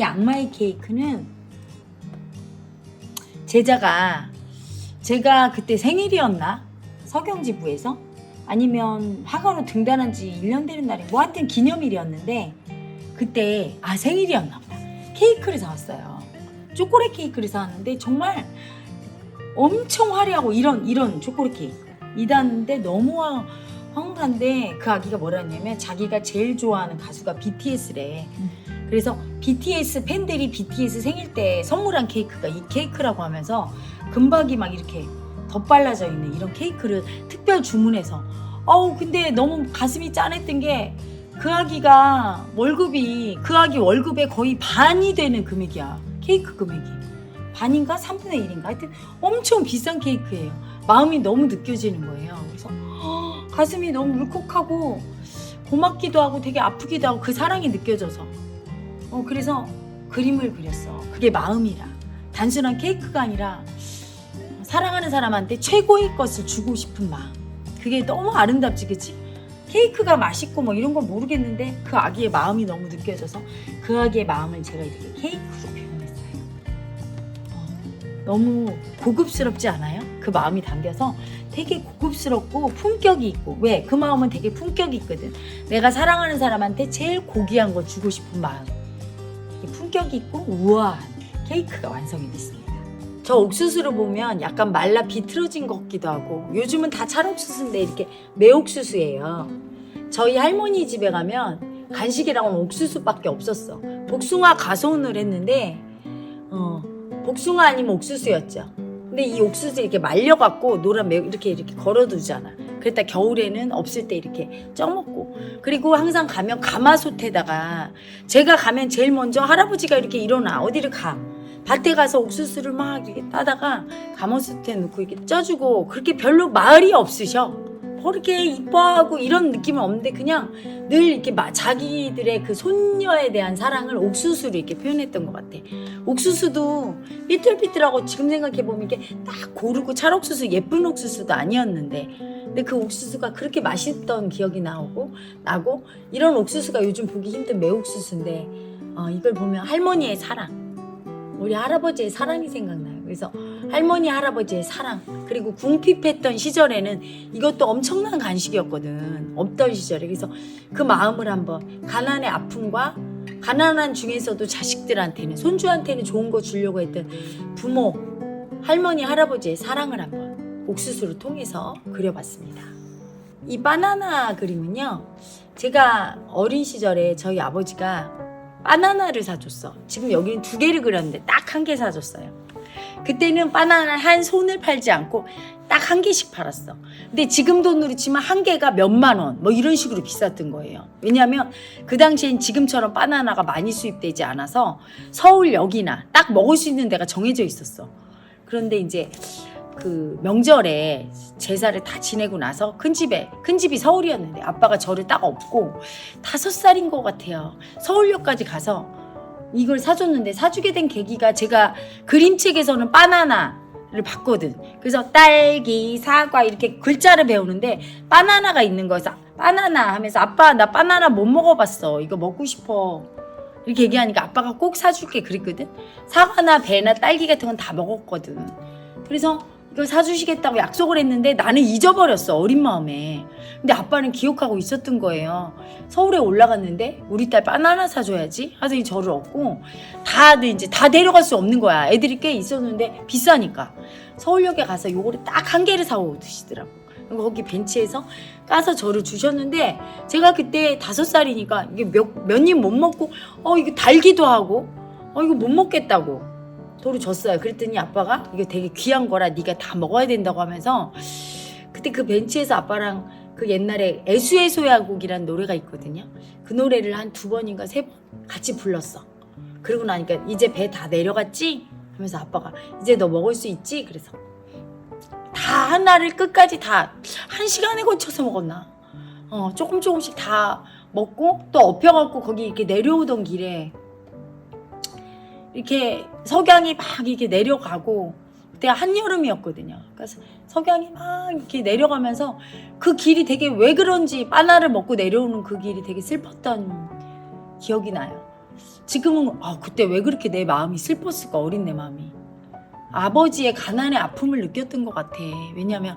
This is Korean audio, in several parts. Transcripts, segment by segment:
이 악마의 케이크는 제자가 제가 그때 생일이었나? 서경지부에서? 아니면 화가로 등단한 지 1년 되는 날에 뭐 하여튼 기념일이었는데 그때 아 생일이었나 보다. 케이크를 사왔어요. 초콜릿 케이크를 사왔는데 정말 엄청 화려하고 이런 이런 초콜릿 케이크 이다는데 너무 황- 황홀한데 그 아기가 뭐라 했냐면 자기가 제일 좋아하는 가수가 BTS래. 그래서 BTS 팬들이 BTS 생일 때 선물한 케이크가 이 케이크라고 하면서 금박이 막 이렇게 덧발라져 있는 이런 케이크를 특별 주문해서 어우 근데 너무 가슴이 짠했던 게 그 아기가 월급이 그 아기 월급의 거의 반이 되는 금액이야. 케이크 금액이. 반인가? 3분의 1인가? 하여튼 엄청 비싼 케이크예요. 마음이 너무 느껴지는 거예요. 그래서 헉, 가슴이 너무 울컥하고 고맙기도 하고 되게 아프기도 하고 그 사랑이 느껴져서 어 그래서 그림을 그렸어. 그게 마음이라. 단순한 케이크가 아니라 사랑하는 사람한테 최고의 것을 주고 싶은 마음. 그게 너무 아름답지 그치? 케이크가 맛있고 뭐 이런 건 모르겠는데 그 아기의 마음이 너무 느껴져서 그 아기의 마음을 제가 이렇게 케이크로 표현했어요. 어, 너무 고급스럽지 않아요? 그 마음이 담겨서? 되게 고급스럽고 품격이 있고. 왜? 그 마음은 되게 품격이 있거든. 내가 사랑하는 사람한테 제일 고귀한 거 주고 싶은 마음. 이 품격이 있고 우아한 케이크가 완성이 됐습니다 저 옥수수를 보면 약간 말라 비틀어진 것 같기도 하고 요즘은 다 찰옥수수인데 이렇게 매옥수수예요. 저희 할머니 집에 가면 간식이랑은 옥수수밖에 없었어. 복숭아 가소운을 했는데 어, 복숭아 아니면 옥수수였죠. 근데 이 옥수수 이렇게 말려갖고 노란 매우 이렇게 이렇게 걸어두잖아. 그랬다. 겨울에는 없을 때 이렇게 쪄먹고. 그리고 항상 가면 가마솥에다가 제가 가면 제일 먼저 할아버지가 이렇게 일어나. 어디를 가? 밭에 가서 옥수수를 막 이렇게 따다가 가마솥에 넣고 이렇게 쪄주고 그렇게 별로 말이 없으셔. 그렇게 이뻐하고 이런 느낌은 없는데 그냥 늘 이렇게 마- 자기들의 그 손녀에 대한 사랑을 옥수수로 이렇게 표현했던 것 같아. 옥수수도 삐뚤삐뚤하고 지금 생각해 보면 이게 딱 고르고 찰옥수수 예쁜 옥수수도 아니었는데 근데 그 옥수수가 그렇게 맛있던 기억이 나오고 나고 이런 옥수수가 요즘 보기 힘든 매옥수수인데 어, 이걸 보면 할머니의 사랑 우리 할아버지의 사랑이 생각나요. 그래서 할머니 할아버지의 사랑 그리고 궁핍했던 시절에는 이것도 엄청난 간식이었거든. 없던 시절에 그래서 그 마음을 한번 가난의 아픔과 가난한 중에서도 자식들한테는 손주한테는 좋은 거 주려고 했던 부모 할머니 할아버지의 사랑을 한번 옥수수를 통해서 그려봤습니다. 이 바나나 그림은요. 제가 어린 시절에 저희 아버지가 바나나를 사줬어. 지금 여기는 두 개를 그렸는데 딱 한 개 사줬어요. 그때는 바나나 한 손을 팔지 않고 딱 한 개씩 팔았어. 근데 지금 돈으로 치면 한 개가 몇만 원, 뭐 이런 식으로 비쌌던 거예요. 왜냐하면 그 당시엔 지금처럼 바나나가 많이 수입되지 않아서 서울역이나 딱 먹을 수 있는 데가 정해져 있었어. 그런데 이제 그 명절에 제사를 다 지내고 나서 큰 집에 큰 집이 서울이었는데 아빠가 저를 딱 업고 다섯 살인 것 같아요. 서울역까지 가서 이걸 사줬는데 사주게 된 계기가 제가 그림책에서는 바나나를 봤거든. 그래서 딸기, 사과 이렇게 글자를 배우는데 바나나가 있는 거여서 바나나 하면서 아빠 나 바나나 못 먹어봤어. 이거 먹고 싶어. 이렇게 얘기하니까 아빠가 꼭 사줄게 그랬거든. 사과나 배나 딸기 같은 건 다 먹었거든. 그래서 이걸 사주시겠다고 약속을 했는데 나는 잊어버렸어 어린 마음에. 근데 아빠는 기억하고 있었던 거예요. 서울에 올라갔는데 우리 딸 바나나 사줘야지 하더니 저를 얻고 다들 이제 다 데려갈 수 없는 거야. 애들이 꽤 있었는데 비싸니까. 서울역에 가서 요거를 딱 한 개를 사오시더라고. 거기 벤치에서 까서 저를 주셨는데 제가 그때 다섯 살이니까 이게 몇몇 입못 먹고 어 이거 달기도 하고 어 이거 못 먹겠다고 도로 줬어요. 그랬더니 아빠가 이거 되게 귀한 거라 네가 다 먹어야 된다고 하면서 그때 그 벤치에서 아빠랑 그 옛날에 애수의 소야곡이라는 노래가 있거든요. 그 노래를 한 두 번인가 세 번 같이 불렀어. 그러고 나니까 이제 배 다 내려갔지? 하면서 아빠가 이제 너 먹을 수 있지? 그래서 다 하나를 끝까지 다 한 시간에 걸쳐서 먹었나? 어 조금 조금씩 다 먹고 또 엎혀갖고 거기 이렇게 내려오던 길에 이렇게 석양이 막 이렇게 내려가고 그때 한여름이었거든요. 그래서 석양이 막 이렇게 내려가면서 그 길이 되게 왜 그런지 바나를 먹고 내려오는 그 길이 되게 슬펐던 기억이 나요. 지금은 아 그때 왜 그렇게 내 마음이 슬펐을까 어린 내 마음이 아버지의 가난의 아픔을 느꼈던 것 같아 왜냐면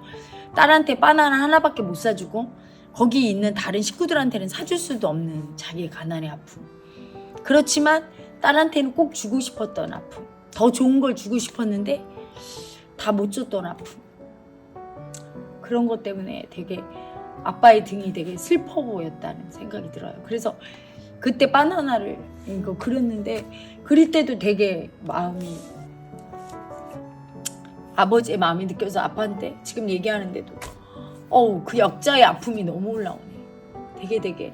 딸한테 바나나 하나밖에 못 사주고 거기 있는 다른 식구들한테는 사줄 수도 없는 자기의 가난의 아픔 그렇지만 딸한테는 꼭 주고 싶었던 아픔 더 좋은 걸 주고 싶었는데 다 못 줬던 아픔 그런 것 때문에 되게 아빠의 등이 되게 슬퍼 보였다는 생각이 들어요. 그래서 그때 바나나를 이거 그렸는데 그릴 때도 되게 마음이 아버지의 마음이 느껴서 아빠한테 지금 얘기하는데도 어우 그 약자의 아픔이 너무 올라오네. 되게 되게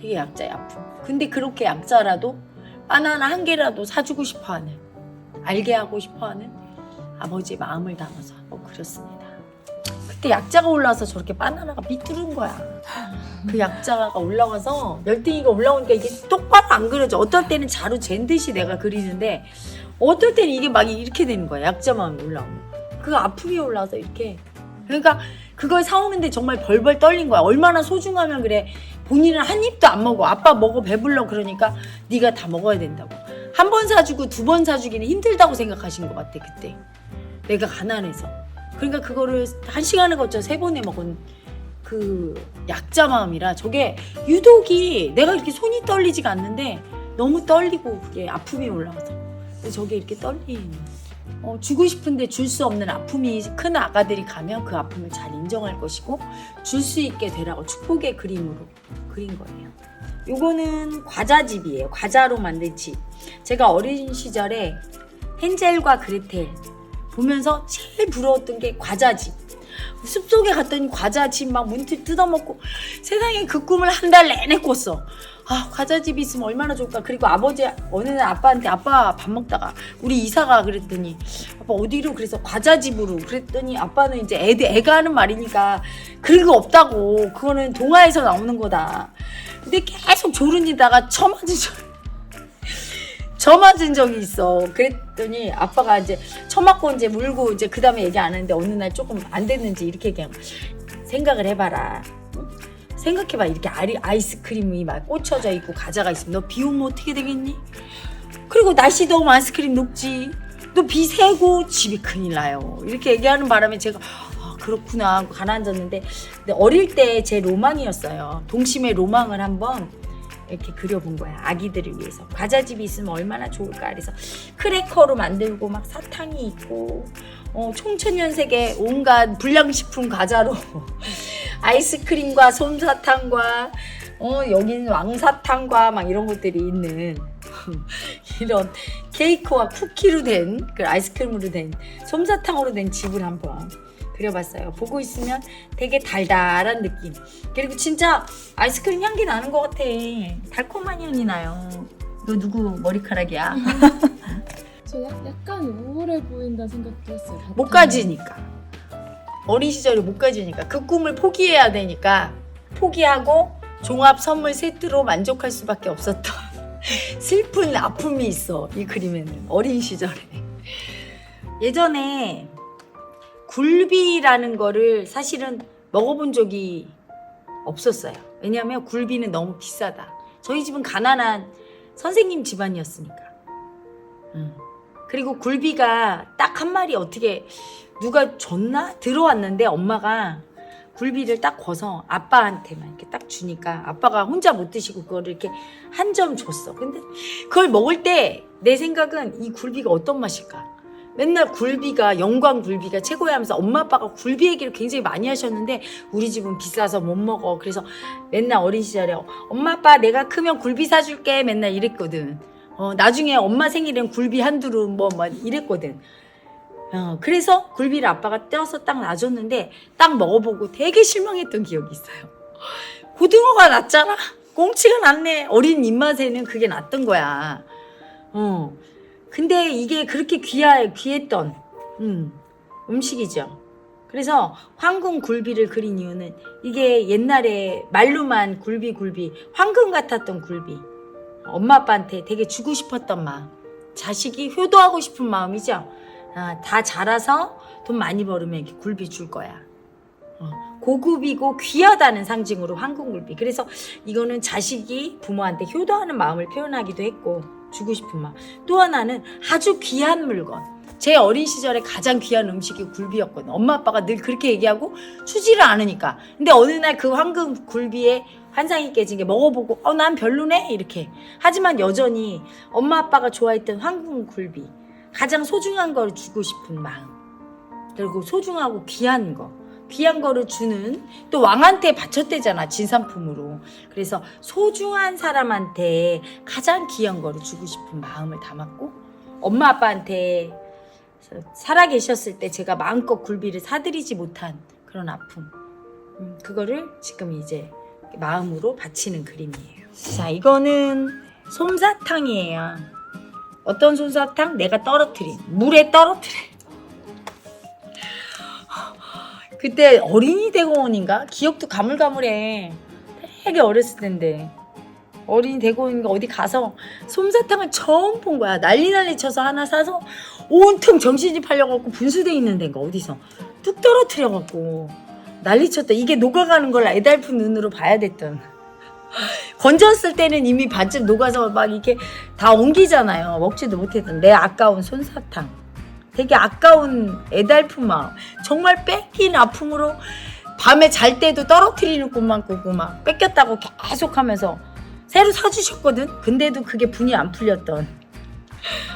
되게 약자의 아픔. 근데 그렇게 약자라도 바나나 한 개라도 사주고 싶어 하는 알게 하고 싶어 하는 아버지의 마음을 담아서 한번 그렸습니다. 그때 약자가 올라와서 저렇게 바나나가 삐뚤은 거야. 그 약자가 올라와서 열등이가 올라오니까 이게 똑바로 안 그려져. 어떨 때는 자로 잰 듯이 내가 그리는데 어떨 때는 이게 막 이렇게 되는 거야. 약자 마음이 올라오면. 그 아픔이 올라와서 이렇게. 그러니까 그걸 사오는데 정말 벌벌 떨린 거야. 얼마나 소중하면 그래. 본인은 한 입도 안 먹어. 아빠 먹어 배불러 그러니까 네가 다 먹어야 된다고. 한 번 사주고 두 번 사주기는 힘들다고 생각하신 것 같아 그때. 내가 가난해서. 그러니까 그거를 한 시간을 거쳐 세 번에 먹은 그 약자 마음이라 저게 유독이 내가 이렇게 손이 떨리지가 않는데 너무 떨리고 그게 아픔이 올라와서 저게 이렇게 떨리는 어, 주고 싶은데 줄 수 없는 아픔이 큰 아가들이 가면 그 아픔을 잘 인정할 것이고 줄 수 있게 되라고 축복의 그림으로 그린 거예요. 요거는 과자집이에요. 과자로 만든 집. 제가 어린 시절에 헨젤과 그레텔 보면서 제일 부러웠던 게 과자집. 숲속에 갔더니 과자집 막 문틀 뜯어먹고 세상에 그 꿈을 한 달 내내 꿨어. 아 과자집이 있으면 얼마나 좋을까. 그리고 아버지 어느 날 아빠한테 아빠 밥 먹다가 우리 이사가 그랬더니 아빠 어디로 그래서 과자집으로 그랬더니 아빠는 이제 애들 애가 하는 말이니까 그런 거 없다고 그거는 동화에서 나오는 거다. 근데 계속 조른이다가 처맞은 적 저 맞은 적이 있어. 그랬더니 아빠가 이제 처 맞고 이제 물고 이제 그 다음에 얘기 안 했는데 어느 날 조금 안 됐는지 이렇게 얘기하면 생각을 해봐라. 응? 생각해봐. 이렇게 아리, 아이스크림이 막 꽂혀져 있고 과자가 있으면 너비 오면 어떻게 되겠니? 그리고 날씨 더우면 아이스크림 녹지. 너비 새고 집이 큰일 나요. 이렇게 얘기하는 바람에 제가 아, 그렇구나 하고 가라앉았는데 근데 어릴 때 제 로망이었어요. 동심의 로망을 한번 이렇게 그려본 거야 아기들을 위해서. 과자집이 있으면 얼마나 좋을까 그래서 크래커로 만들고 막 사탕이 있고 어, 총천연색의 온갖 불량식품 과자로 아이스크림과 솜사탕과 어, 여기는 왕사탕과 막 이런 것들이 있는 이런 케이크와 쿠키로 된 그 아이스크림으로 된 솜사탕으로 된 집을 한번 그려봤어요. 보고 있으면 되게 달달한 느낌. 그리고 진짜 아이스크림 향기 나는 것 같아. 달콤한 향이 나요. 너 누구 머리카락이야? 저 약, 약간 우울해 보인다 생각도 했어요. 못 가지니까. 어린 시절에 못 가지니까. 그 꿈을 포기해야 되니까 포기하고 종합 선물 세트로 만족할 수밖에 없었던 슬픈 아픔이 있어. 이 그림에는. 어린 시절에. 예전에 굴비라는 거를 사실은 먹어본 적이 없었어요. 왜냐하면 굴비는 너무 비싸다. 저희 집은 가난한 선생님 집안이었으니까. 음. 그리고 굴비가 딱 한 마리 어떻게 누가 줬나 들어왔는데 엄마가 굴비를 딱 거서 아빠한테만 이렇게 딱 주니까 아빠가 혼자 못 드시고 그거를 이렇게 한 점 줬어. 근데 그걸 먹을 때 내 생각은 이 굴비가 어떤 맛일까? 맨날 굴비가 영광 굴비가 최고야 하면서 엄마 아빠가 굴비 얘기를 굉장히 많이 하셨는데 우리 집은 비싸서 못 먹어. 그래서 맨날 어린 시절에 엄마 아빠 내가 크면 굴비 사줄게 맨날 이랬거든. 어, 나중에 엄마 생일엔 굴비 한두루 뭐, 뭐 이랬거든. 어, 그래서 굴비를 아빠가 떼어서 딱 놔줬는데 딱 먹어보고 되게 실망했던 기억이 있어요. 고등어가 낫잖아. 꽁치가 낫네. 어린 입맛에는 그게 낫던 거야. 어. 근데 이게 그렇게 귀하, 귀했던 음, 음식이죠. 그래서 황금 굴비를 그린 이유는 이게 옛날에 말로만 굴비 굴비 황금 같았던 굴비 엄마 아빠한테 되게 주고 싶었던 마음 자식이 효도하고 싶은 마음이죠 아, 다 자라서 돈 많이 벌으면 굴비 줄 거야 어, 고급이고 귀하다는 상징으로 황금 굴비. 그래서 이거는 자식이 부모한테 효도하는 마음을 표현하기도 했고 주고 싶은 마음. 또 하나는 아주 귀한 물건. 제 어린 시절에 가장 귀한 음식이 굴비였거든. 엄마 아빠가 늘 그렇게 얘기하고 주지를 않으니까. 근데 어느 날 그 황금 굴비에 환상이 깨진 게 먹어보고 어 난 별로네 이렇게. 하지만 여전히 엄마 아빠가 좋아했던 황금 굴비 가장 소중한 걸 주고 싶은 마음. 그리고 소중하고 귀한 거. 귀한 거를 주는 또 왕한테 바쳤대잖아 진상품으로. 그래서 소중한 사람한테 가장 귀한 거를 주고 싶은 마음을 담았고 엄마 아빠한테 살아 계셨을 때 제가 마음껏 굴비를 사드리지 못한 그런 아픔. 음, 그거를 지금 이제 마음으로 바치는 그림이에요. 자 이거는 솜사탕이에요. 어떤 솜사탕? 내가 떨어뜨린 물에 떨어뜨린 그때 어린이 대공원인가? 기억도 가물가물해. 되게 어렸을 텐데. 어린이 대공원인가 어디 가서 솜사탕을 처음 본 거야. 난리 난리 쳐서 하나 사서 온통 정신이 팔려갖고 분수돼 있는 데인가 어디서 뚝 떨어뜨려갖고 난리 쳤다. 이게 녹아가는 걸 애달픈 눈으로 봐야 됐던. 건졌을 때는 이미 반쯤 녹아서 막 이렇게 다 옮기잖아요. 먹지도 못했던 내 아까운 솜사탕. 되게 아까운 애달픈 마음. 정말 뺏긴 아픔으로 밤에 잘 때도 떨어뜨리는 꿈만 꾸고 막 뺏겼다고 계속 하면서 새로 사주셨거든? 근데도 그게 분이 안 풀렸던.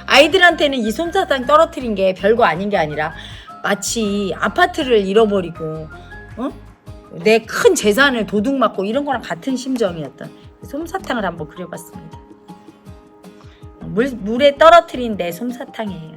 아이들한테는 이 솜사탕 떨어뜨린 게 별거 아닌 게 아니라 마치 아파트를 잃어버리고, 어? 내큰 재산을 도둑 맞고 이런 거랑 같은 심정이었던 솜사탕을 한번 그려봤습니다. 물, 물에 떨어뜨린 내 솜사탕이에요.